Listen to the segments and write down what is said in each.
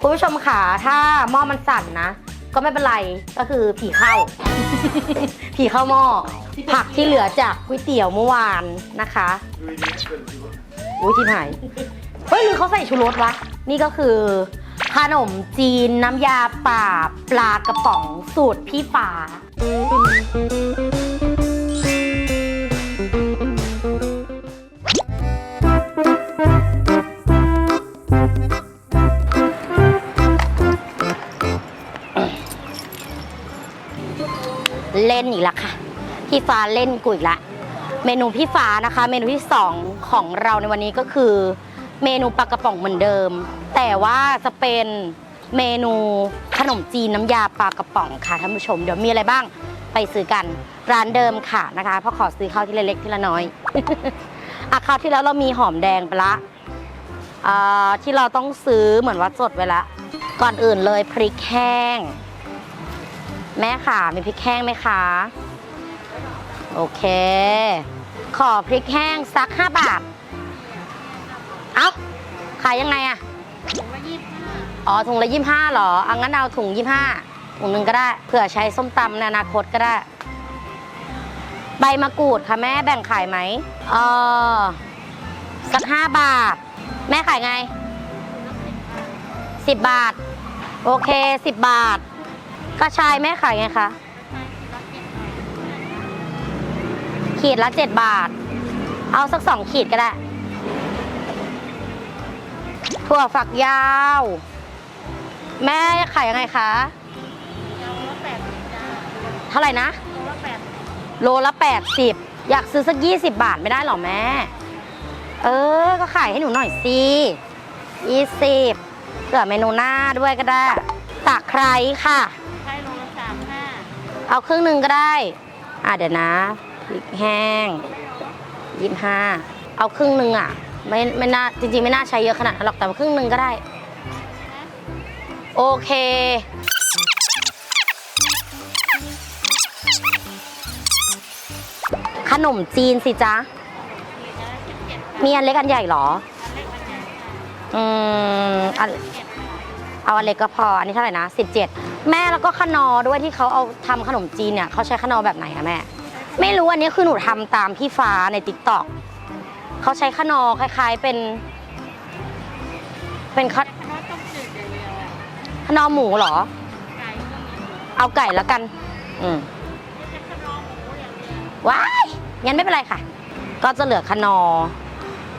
คุณผู้ชมค่ะถ้าหม้อมันสั่นนะ ก็ไม่เป็นไรก็คือผีเข้า ผีเข้าหม้อผักที่เหลือจากก๋วยเตี๋ยวเมื่อวานนะคะอุ้ยชิบหายเฮ้ยหรือเขาใส่ชูรสวะ นี่ก็คือขนมจีนน้ำยาป่าปลากระป๋องสูตรพี่ฟ้า เล่นอีกแล้วค่ะ พี่ฟ้าเล่นกูอีกละ เมนูพี่ฟ้านะคะ เมนูที่สองของเราในวันนี้ก็คือ เมนูปลากระป๋องเหมือนเดิม แต่ว่าจะเป็นเมนูขนมจีนน้ำยาปลากระป๋องค่ะท่านผู้ชม เดี๋ยวมีอะไรบ้างไปซื้อกันร้านเดิมค่ะนะคะเพราะขอซื้อข้าวที่เล็กๆที่ละน้อยอะคราวที่แล้วเรามีหอมแดงไปละที่เราต้องซื้อเหมือนว่าจดไว้ละ ก่อนอื่นเลยพริกแห้ง แม่ค่ะมีพริกแห้งไหมคะ โอเค ขอพริกแห้งสัก5บาท เอ้า ขายยังไงอะอ๋อถุงละยี่ห้าหรอเอางั้นเอาถุงยี่ห้าถุงหนึ่งก็ได้ เผื่อใช้ส้มตำในอนาคตก็ได้ ใบมะกรูดค่ะแม่แบ่งขายไหมเออสักห้าบาท แม่ขายไงสิบบาท โอเคสิบบาท กระชายแม่ขายไงคะขีดละ7บาท เอาสักสองขีดก็ได้ ถั่วฝักยาว แม่ขายยังไงคะเท่าไหร่นะ โลละ80อยากซื้อสัก20บบาทไม่ได้หรอแม่ เออ ก็ขายให้หนูหน่อยสิ20เผื่อเมนูหน้าด้วยก็ได้ตะไคร้ค่ะ เอาครึ่งหนึ่งก็ได้ อะเดี๋ยวนะพริกแห้งยี่ห้าเอาครึ่งหนึ่งอะ ไม่ไม่น่าจริงๆ ไม่น่าใช้เยอะขนาดนั้นหรอกแต่ว่าครึ่งหนึ่งก็ได้ โอเคขนมจีนสิจ๊ะ มีอันเล็กอันใหญ่เหรอ อืมอัน เอาอันเล็กก็พอ อันนี้เท่าไหร่นะ 17 แม่แล้วก็ขนอด้วยที่เขาเอาทำขนมจีนเนี่ยเขาใช้ขนอแบบไหนอะแม่ ไม่รู้อันนี้คือหนูทำตามพี่ฟ้าในติ๊กต็อกเขาใช้ขนอคล้าย ๆเป็น เป็นขน้อยต้มจืดอย่างเดียวอะขนอหมูเหรอไก่ก็มีหมูเอาไก่แล้วกัน อืมจะขนอหมูอย่างเดียวว้ายงั้นไม่เป็นไรค่ะ ก็จะเหลือขนอ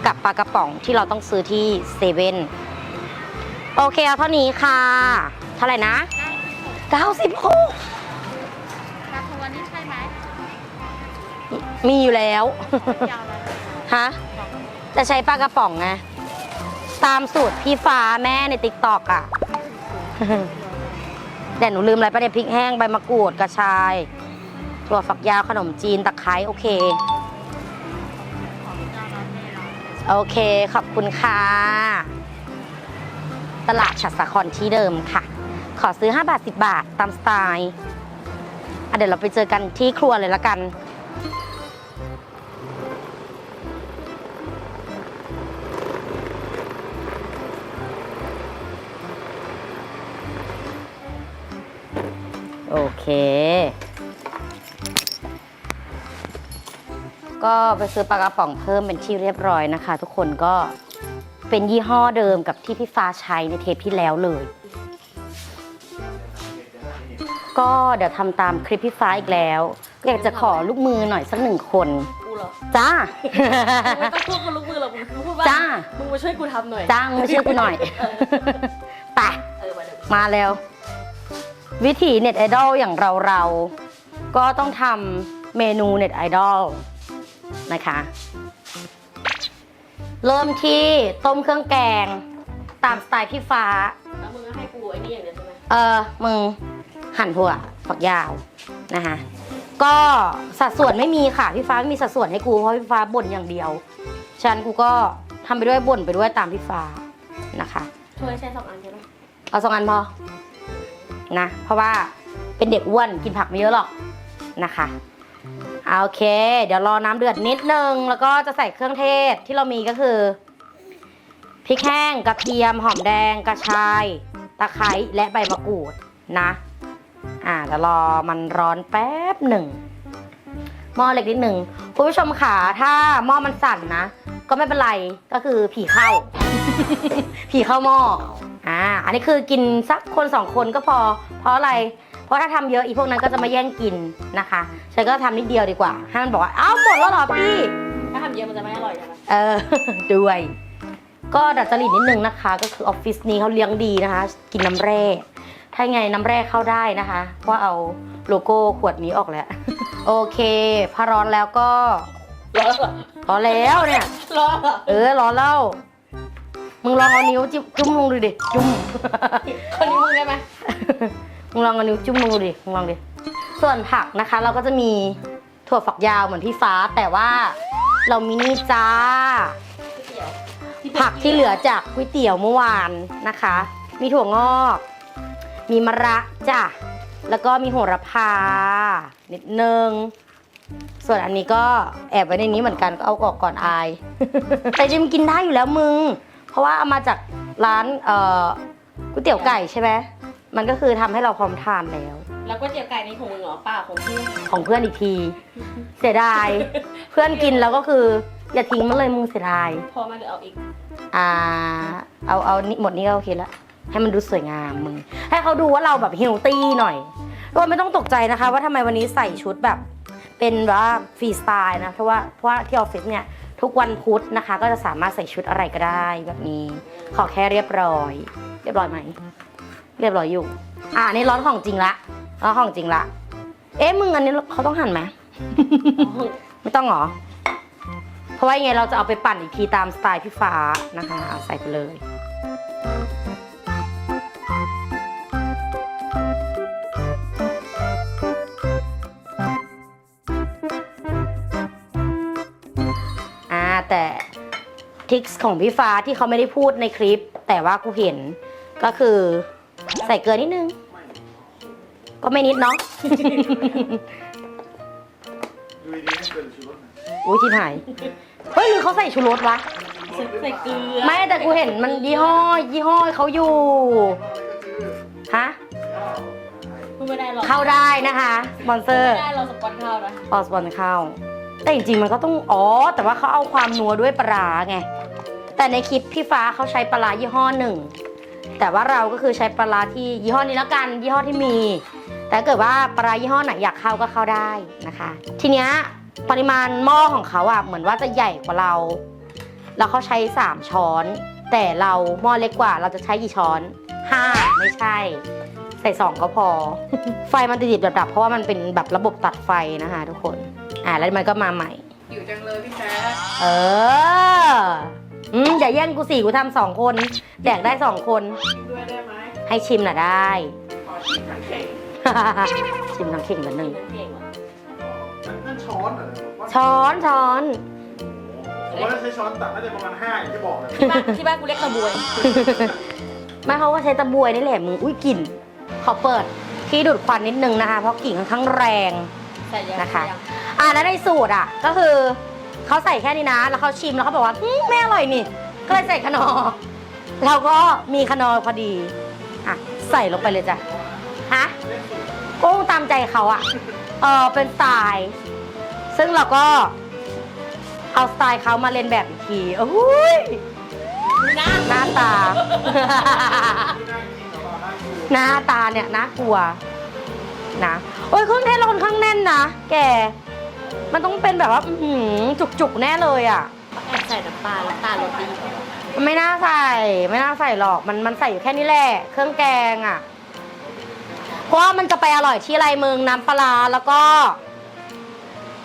กับปลากระป๋องที่เราต้องซื้อที่เซเว่น โอเคเอาเท่านี้ค่ะ เท่าไหร่นะเก้าสิบหก96 ราคาวันนี้ใช่ไหมมีอยู่แล้ว ยาวเลยฮะ จะใช้ปลากระป๋องไง ตามสูตรพี่ฟ้าแม่ในติ๊กตอกอะ แต่หนูลืมอะไรปะเนี่ยพริกแห้งใบมะกรูดกระชาย ถั่วฝักยาวขนมจีนตะไคร้โอเคของเจ้าเราเนี่ยเราโอเค ขอบคุณค่ะ ตลาดฉัดสาครที่เดิมค่ะ ขอซื้อ 5 บาท 10 บาทตามสไตล์อะเดี๋ยวเราไปเจอกันที่ครัวเลยละกัน โอเค ก็ไปซื้อปลากระป๋องเพิ่มเป็นที่เรียบร้อยนะคะ ทุกคนก็ เป็นยี่ห้อเดิมกับที่พี่ฟ้าใช้ในเทปที่แล้วเลย ก็เดี๋ยวทำตามคลิปพี่ฟ้าอีกแล้วอยากจะขอลูกมือหน่อยสักหนึ่งคน กูเหรอจ้าไม่ต้องพูดกับลูกมือหรอกมึงพูดว่าจ้า มึงมาช่วยกูทำหน่อยจ้างมาช่วยกูหน่อยไป เออมาเดี๋ยวมาแล้ว วิถีเน็ตไอดอลอย่างเราเราๆก็ต้องทำเมนูเน็ตไอดอลนะคะ เริ่มที่ต้มเครื่องแกง ตามสไตล์พี่ฟ้า แล้วมึงก็ให้กูไอ้นี่อย่างเดียวใช่ไหมเออมึงหั่นถั่วฝักยาวนะคะก็สัดส่วนไม่มีค่ะพี่ฟ้าไม่มีสัดส่วนให้กูเพราะพี่ฟ้าบ่นอย่างเดียวฉะนันกูก็ทำไปด้วยบ่นไปด้วยตามพี่ฟ้านะคะช่วยแช่สองอันใช่ไหมเอาสองอันพอนะเพราะว่าเป็นเด็กอ้วนกินผักไม่เยอะหรอกนะคะเอา โอเค เดี๋ยวรอน้ำเดือดนิดนึง แล้วก็จะใส่เครื่องเทศที่เรามีก็คือพริกแห้งกระเทียมหอมแดงกระชาย ตะไคร้และใบมะกรูดนะ อ่าเดี๋ยวรอมันร้อนแป๊บหนึ่งหม้อเล็กนิดหนึ่งคุณผู้ชมขาถ้าหม้อมันสั่นนะ ก็ไม่เป็นไรก็คือผีเข้า ผีเข้าหม้ออ่าอันนี้คือกินสักคนสองคนก็พอ เพราะอะไร ราะถ้าทำเยอะอีพวกนั้นก็จะมาแย่งกินนะคะ ฉันก็ทำนิดเดียวดีกว่าให้มันบอกว่าอ้าวหมดแล้วเหรอพี่ ถ้าทำเยอะมันจะไม่อร่อยใช่ไหมเออ ด้วย ก็ดัดจริตนิดนึงนะคะ ก็คือออฟฟิศนี้เขาเลี้ยงดีนะคะ กินน้ำแร่ ถ้าไงน้ำแร่เข้าได้นะคะเพราะเอาโลโก้ขวดนี้ออกแล้ว โอเค พอร้อนแล้วก็ร้อนเหรอร้อนแล้วเนี่ย ร้อนเหรอเออร้อนแล้วมึงลองเอานิ้วจิ้มจุ่มลงดูดิจุ่มคนนี้มึงได้ไหม มึงลองเอานิ้วจุ่มลงดูดิมึงลองดิ ส่วนผักนะคะ เราก็จะมีถั่วฝักยาวเหมือนพี่ฟ้าแต่ว่าเรามีนี่จ้า ผักที่เหลือจากก๋วยเตี๋ยวเมื่อวานนะคะ มีถั่วงอก มีมะระจ้ะแล้วก็มีโหระพา นิดนึง ส่วนอันนี้ก็แอบไว้ในนี้เหมือนกันก็เอาออกก่อนอาย แต่จริงๆกินได้อยู่แล้วมึง เพราะว่าเอามาจากร้านก๋วยเตี๋ยวไก่ใช่ไหม มันก็คือทำให้เราพร้อมทานแล้ว แล้วก๋วยเตี๋ยวไก่นี่ของมึงเหรอเปล่าของพี่ของเพื่อนอีกที เสียดาย เพื่อนกินแล้วก็คือ อย่าทิ้งมันเลยมึงเสียดาย พอมาหรือเอาอีกอ่า เอาเอานี่หมดนี้ก็โอเคแล้วให้มันดูสวยงามมึง ให้เขาดูว่าเราแบบเฮลตี้หน่อยทุกคนไม่ต้องตกใจนะคะ ว่าทำไมวันนี้ใส่ชุดแบบ เป็นแบบว่าฟรีสไตล์นะเพราะว่าเพราะว่าที่ออฟฟิศเนี่ยทุกวันพุธนะคะ ก็จะสามารถใส่ชุดอะไรก็ได้แบบนี้ ขอแค่เรียบร้อย เรียบร้อยไหม เรียบร้อยอยู่ อ่านี่ร้อนของจริงละร้อนของจริงละ เอ๊ะมึงอันนี้เขาต้องหั่นไหม ไม่ต้องหรอ เพราะว่ายังไงเราจะเอาไปปั่นอีกทีตามสไตล์พี่ฟ้านะคะ เอาใส่ไปเลยอ่าแต่ทิคของพี่ฟ้าที่เขาไม่ได้พูดในคลิป แต่ว่ากูเห็นก็คือ ใส่เกลือนิดนึง ก็ไม่นิดเนาะ ดูดีๆให้เกินชูรสหน่อยอุ้ยชิบหาย เฮ้ยหรือเขาใส่ชูรสวะ ใส่เกลือไม่แต่กูเห็นมันยี่ห้อ ยี่ห้อเขาอยู่ ฮะมึงไม่ได้หรอกเข้าได้นะคะสปอนเซอร์ไม่ได้เราสปอนเข้านะออสปอนเข้า แต่จริงๆมันก็ต้อง อ๋อ แต่ว่าเขาเอาความนัวด้วยปลาร้าไง แต่ในคลิปพี่ฟ้าเขาใช้ปลาร้ายี่ห้อหนึ่ง แต่ว่าเราก็คือใช้ปลาร้าที่ยี่ห้อนี้แล้วกันยี่ห้อที่มี แต่ถ้าเกิดว่าปลาร้ายี่ห้อไหนอยากเข้าก็เข้าได้นะคะ ทีเนี้ยปริมาณหม้อของเขาอะเหมือนว่าจะใหญ่กว่าเรา แล้วเขาใช้ 3 ช้อน แต่เราหม้อเล็กกว่าเราจะใช้กี่ช้อน 5 ไม่ใช่ ใส่2ก็พอ ไฟมันติดๆดับๆเพราะว่ามันเป็นแบบระบบตัดไฟนะคะทุกคน อ่าแล้วมันก็มาใหม่ อยู่จังเลยพี่แจ๊คเออ อืมอย่าแย่งกูสิกูทำสองคนแดกได้สองคนด้วยได้ไหมให้ชิมน่ะได้ ขอชิมทั้งเข่งชิมทั้งเข่งละหนึ่งนั่นเองเหรอนั่นนั่นช้อนเหรอว่าช้อนช้อนผมว่าถ้าใช้ช้อนตักน่าจะประมาณห้าอย่างที่บอกเลยที่บ้านที่บ้านกูเรียกกระบวย ไม่เขาก็ใช้ตะบวยนี่แหละมึงอุ้ยกลิ่นขอเปิดที่ดูดควันนิดนึงนะคะ เพราะกลิ่นค่อนข้างแรง ใส่ยังนะคะใส่ยังอ่าแล้วในสูตรอะ ก็คือ เขาใส่แค่นี้นะ แล้วเขาชิมแล้วเขาบอกว่าอืมไม่อร่อยนี่ ก็เลยใส่ขนอเราก็มีขนอพอดีอะใส่ลงไปเลยจ้ะฮะก็ตามใจเขาอะเออเป็นสไตล์ซึ่งเราก็เอาสไตล์เขามาเล่นแบบอีกทีโอ้ยหน้าตาที่น่าตา หน้าตาเนี่ยน่ากลัวนะโอ้ยเครื่องเทศเราค่อนข้างแน่นนะแก มันต้องเป็นแบบว่าอื้อหือจุกๆแน่เลยอะ แอบใส่น้ำปลาน้ำตาลโรตีมันไม่น่าใส่ ไม่น่าใส่หรอกมันมันใส่อยู่แค่นี้แหละเครื่องแกงอะ เพราะว่ามันจะไปอร่อยที่ไรมึงน้ำปลาร้าแล้วก็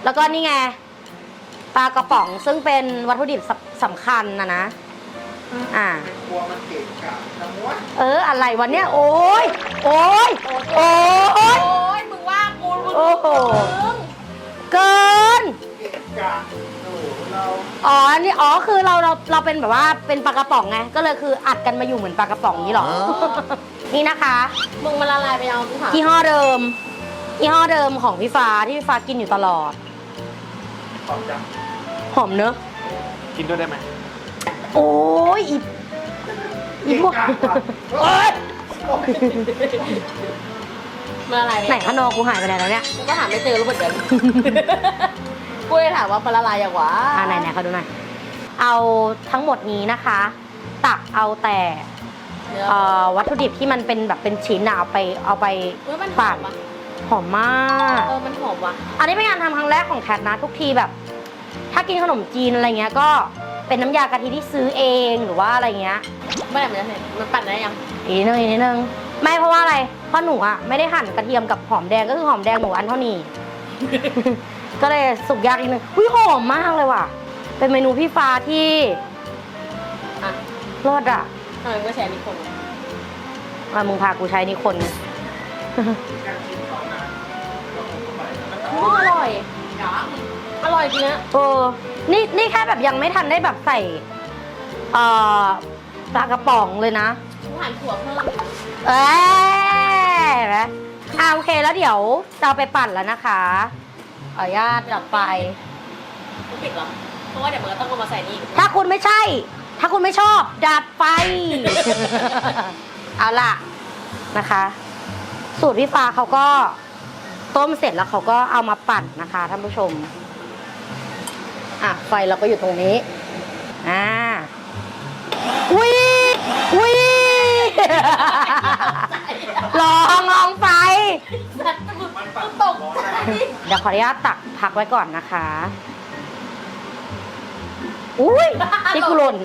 แล้วก็นี่ไงปลากระป๋องซึ่งเป็นวัตถุดิบสำสำคัญนะนะอ่า กลัวมันเกะกะจังวะเอออะไรวันเนี้ยโอ้ยโอ้ยโอ้ย โอ้ยมึงว่ากูมึงโอ้โหเกิน เกะกะโอ้โหเราอ๋ออันนี้อ๋อคือเราเราเราเป็นแบบว่าเป็นปลากระป๋องไง ก็เลยคืออัดกันมาอยู่เหมือนปลากระป๋องนี้หรอ นี่นะคะ มึงมาละลายไปเอากูหายี่ห้อเดิม ยี่ห้อเดิมของพี่ฟ้าที่พี่ฟ้ากินอยู่ตลอด ตอบจังหอมเนอะ กินด้วยได้ไหมโอ้ยอีอีพวกเกะกะว่ะโอ๊ย โอ้มันละลายไหนขนมกูหายไปไหนแล้วเนี่ยกูก็หาไม่เจอรู้เหมือนกันกูเลยถามว่ามันละลายอย่างวะอ่าไหนไหนเขาดูหน่อยเอาทั้งหมดนี้นะคะ ตักเอาแต่เนื้อเอ่อวัตถุดิบที่มันเป็นแบบเป็นชิ้นอะเอาไปเอาไปเฮ้ยมันหอปั่นมอะหอมมากเออมันหอมว่ะอันนี้เป็นงานทำครั้งแรกของแคทนะทุกทีแบบ ถ้ากินขนมจีนอะไรเงี้ยก็เป็นน้ำยากะทิที่ซื้อเองหรือว่าอะไรเงี้ยเมื่อไหร่มันจะเสร็จมันปั่นได้ยังอีกนิดนึงอีกนิดนึง ไม่เพราะว่าอะไร เพราะหนูอะไม่ได้หั่นกระเทียมกับหอมแดงก็คือหอมแดงหนูอันเท่านี้ ก็เลยสุกยากอีกนึงอุ้ยหอมมากเลยว่ะ เป็นเมนูพี่ฟ้าที่อะรสอะทำไมไม่ใช่อันนี้คนอะมึงพากูใช้นี่คนมันอร่อยอร่อยจริงนะเออนี่นี่แค่แบบยังไม่ทันได้แบบใส่เอ่อปลากระป๋องเลยนะ กูหั่นถั่วเพิ่มเอ้ยเห็นไหมอ่าโอเคแล้วเดี๋ยวจะเอาไปปั่นแล้วนะคะขออนุญาตดับไฟกูปิดเหรอ เพราะว่าเดี๋ยวมันก็ต้องเอามาใส่นี่อีกถ้าคุณไม่ใช่ ถ้าคุณไม่ชอบ ดับไฟ เอาล่ะนะคะ สูตรพี่ฟ้าเขาก็ต้มเสร็จแล้วเขาก็เอามาปั่นนะคะท่านผู้ชม อะไฟเราก็อยู่ตรงนี้ อ่าอุ้ยอุ้ย ลองลองไฟมันตกใจเดี๋ยวขออนุญาตตักพักไว้ก่อนนะคะ อุ้ยที่กุหล่น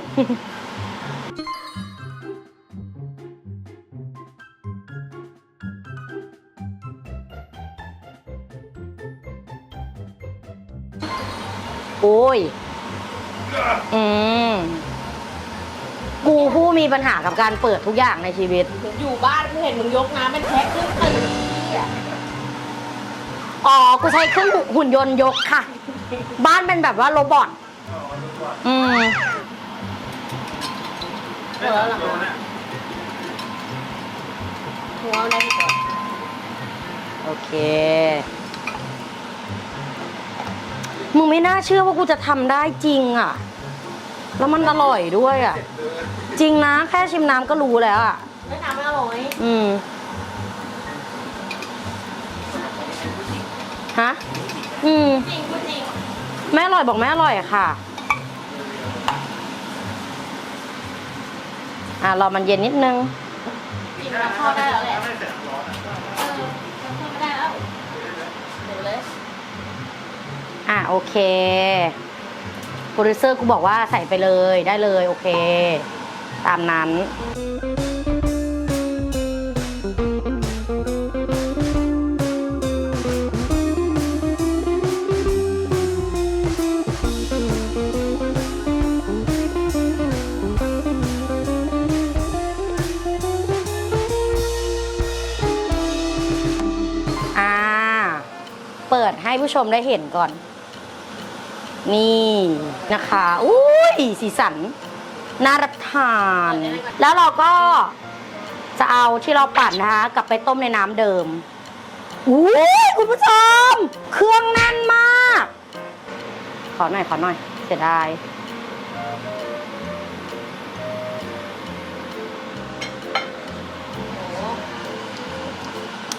โอ้ย อืม กูผู้มีปัญหากับการเปิดทุกอย่างในชีวิต อยู่บ้านกูเห็นมึงยกน้ำเป็นแพ็คขึ้นตึกอ๋อ กูใช้เครื่องหุ่นยนต์ยกค่ะ บ้านเป็นแบบว่าโรบอท อืมได้สามกิโลเนี่ยหัวได้ที่ก่อนโอเค มึงไม่น่าเชื่อว่ากูจะทำได้จริงอะ แล้วมันอร่อยด้วยอะ จริงนะแค่ชิมน้ำก็รู้แล้วอะ ไม่น้ำไม่อร่อยอืม ฮะ อืม จริงพูดจริงแม่อร่อยบอกแม่อร่อยค่ะ อะรอมันเย็นนิดนึง จริงมันเข้าได้แล้วแหละไม่เสร็จร้อนอะเออมันเข้าไม่ได้แล้วเดี๋ยวเลย อะโอเค โปรดิวเซอร์กูบอกว่าใส่ไปเลยได้เลยโอเค ตามนั้นอ่าเปิดให้ผู้ชมได้เห็นก่อน นี่นะคะอุ้ยสีสันน่ารับทาน แล้วเราก็จะเอาที่เราปั่นนะคะกลับไปต้มในน้ำเดิมอุ้ยคุณผู้ชม เครื่องแน่นมาก ขอหน่อยขอหน่อยเสียดาย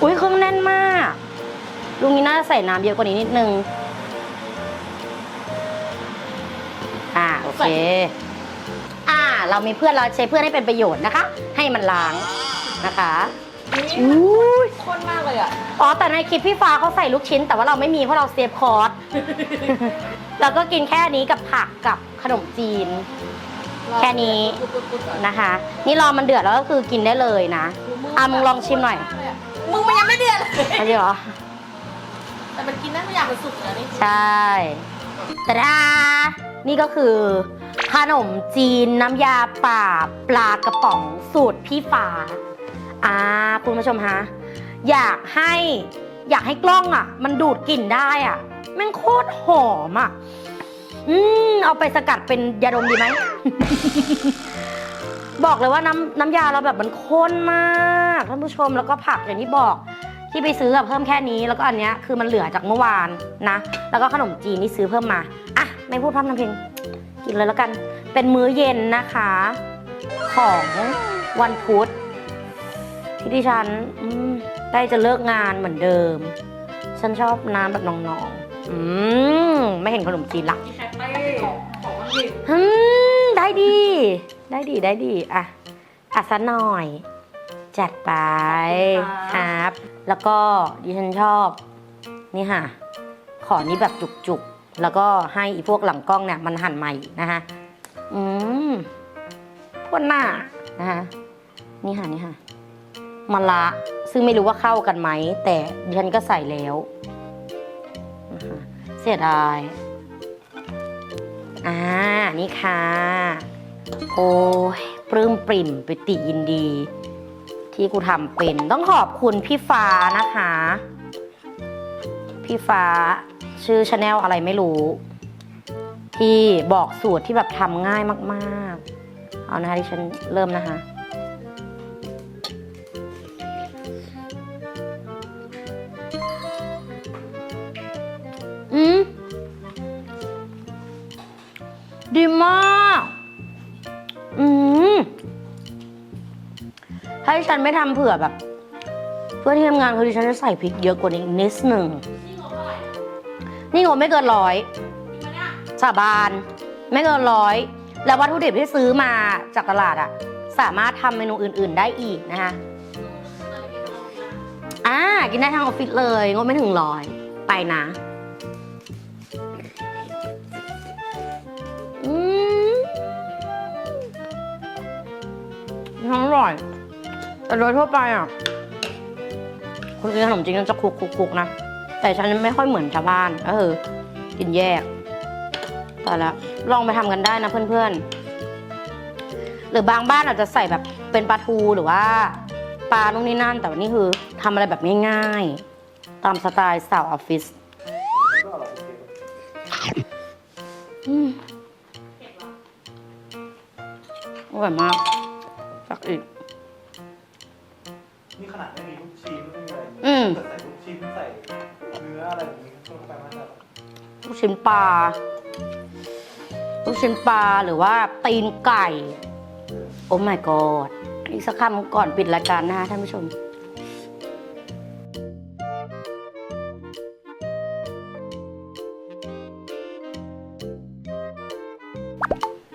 อุ้ยเครื่องแน่นมากลุงนี้น่าจะใส่น้ำเยอะกว่านี้นิดนึง อ่าโอเค อ่า เรามีเพื่อนเราใช้เพื่อนให้เป็นประโยชน์นะคะ ให้มันล้างนะคะนี่อุ้ยข้นมากเลยอะ อ๋อ แต่ในคลิปพี่ฟ้าเขาใส่ลูกชิ้น แต่ว่าเราไม่มีเพราะเราเซฟคอร์สเราก็กินแค่นี้กับผักกับขนมจีน แค่นี้นะคะ นี่รอมันเดือดแล้วก็คือกินได้เลยนะ อะมึงลองชิมหน่อย มึงมันยังไม่เดือดเลยใช่เหรอ แต่มันกินได้ทุกอย่างมันสุกแล้วนี่ ใช่แต่ดา นี่ก็คือขนมจีนน้ำยาป่าปลากระป๋องสูตรพี่ฟ้าอ่าคุณผู้ชมฮะอยากให้อยากให้กล้องอะ มันดูดกลิ่นได้อะแม่งโคตรหอมอะ อืมเอาไปสกัดเป็นยาดมดีไหม บอกเลยว่าน้ำน้ำยาเราแบบมันข้นมากท่านผู้ชมแล้วก็ผักอย่างที่บอกที่ไปซื้อเพิ่มแค่นี้แล้วก็อันเนี้ยคือมันเหลือจากเมื่อวานนะ แล้วก็ขนมจีนที่ซื้อเพิ่มมาอะ ไม่พูดพร่ำทำเพลงกินเลยแล้วกัน เป็นมื้อเย็นนะคะ ของวันพุธที่ดิฉันอืมใกล้จะเลิกงานเหมือนเดิม ฉันชอบน้ำแบบนองๆอืมไม่เห็นขนมจีนละมีแคปเป้ของมันดิอืมได้ดี ได้ดีได้ดีอะอะสักหน่อย จัดไปครับ แล้วก็ดิฉันชอบ นี่ค่ะ ขอนี้แบบจุกๆ แล้วก็ให้อีพวกหลังกล้องเนี่ยมันหั่นใหม่นะคะอืมพวกหน้านะคะนี่ค่ะนี่ค่ะมะละซึ่งไม่รู้ว่าเข้ากันไหม แต่ดิฉันก็ใส่แล้วนะคะเสียดายอ่านี่ค่ะ โอ้ยปลื้มปริ่มปิติยินดี ที่กูทำเป็นต้องขอบคุณพี่ฟ้านะคะ พี่ฟ้า ชื่อชาแนลอะไรไม่รู้ ที่บอกสูตรที่แบบทำง่ายมาก ๆ เอานะคะที่ฉันเริ่มนะคะอืมดีมาก อืมถ้าดิฉันไม่ทำเผื่อแบบ เพื่อนที่ทำงานคือดิฉันจะใส่พริกเยอะกว่านี้อีกนิดหนึ่ง นี่งบไม่เกินร้อยสาบานไม่เกินร้อย แล้ววัตถุดิบที่ซื้อมาจากตลาดอะสามารถทำเมนูอื่น ๆ ได้อีกนะคะอ่ากินได้ทั้งออฟฟิศเลยงบไม่ถึงร้อยไปนะอืมทั้งอร่อย แต่โดยทั่วไปอะคนกินขนมจีนจะคลุกคลุกคลุกนะ แต่ฉันไม่ค่อยเหมือนชาวบ้านก็คือกินแยกแต่ละลองไปทำกันได้นะเพื่อนๆ หรือบางบ้านอาจจะใส่แบบเป็นปลาทูหรือว่าปลานู่นนี่นั่น แต่ว่านี่คือทำอะไรแบบง่ายๆ ตามสไตล์สาวออฟฟิศก็อร่อยจริงอืมอร่อยมากสักอีก นี่ขนาดไม่มีลูกชิ้นไม่มีอะไรอืมแต่ใส่ลูกชิ้นใส่เนื้ ออะไรแบบนี้ก็ไปมากเลยลูกชิ้นปลา ลูกชิ้นปลาหรือว่าตีนไก่ โอ้ my god อีกสักคำก่อนปิดรายการนะคะท่านผู้ชม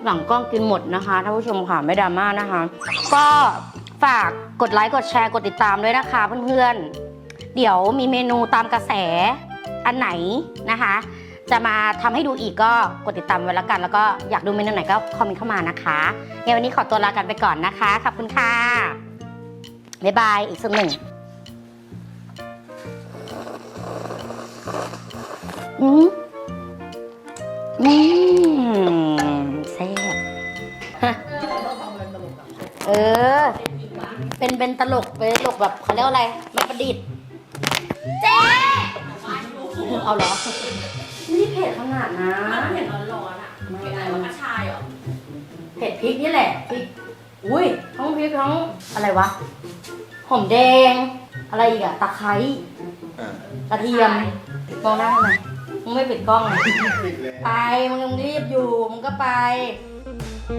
หลังกล้องกินหมดนะคะท่านผู้ชมค่ะไม่ดราม่านะคะ ก็ฝากกดไลค์กดแชร์กดติดตามด้วยนะคะเพื่อนๆ เดี๋ยวมีเมนูตามกระแสอันไหนนะคะ จะมาทำให้ดูอีกก็กดติดตามไว้แล้วกัน แล้วก็อยากดูเมนูไหนก็คอมเมนต์เข้ามานะคะงั้นวันนี้ขอตัวลากันไปก่อนนะคะขอบคุณค่ะบ๊ายบายอีกสักหนึ่งอืมอืมแซ่บเออ เป็นเป็นตลกเป็นตลกแบบเขาเรียกอะไรมันประดิษฐ์ เจ๊เอาเหรอไม่ได้เผ็ดขนาดนะมันเห็นร้อนๆอะเห็นอะไรว่ากระชายเหรอเผ็ดพริกนี่แหละพริกอุ้ยทั้งพริกทั้งอะไรวะหอมแดง อะไรอีกอะตะไคร้กระเทียมมองหน้าทำไมมึงไม่ปิดกล้องเลยปิดเลยไปมึงยังรีบอยู่มึงก็ไปเ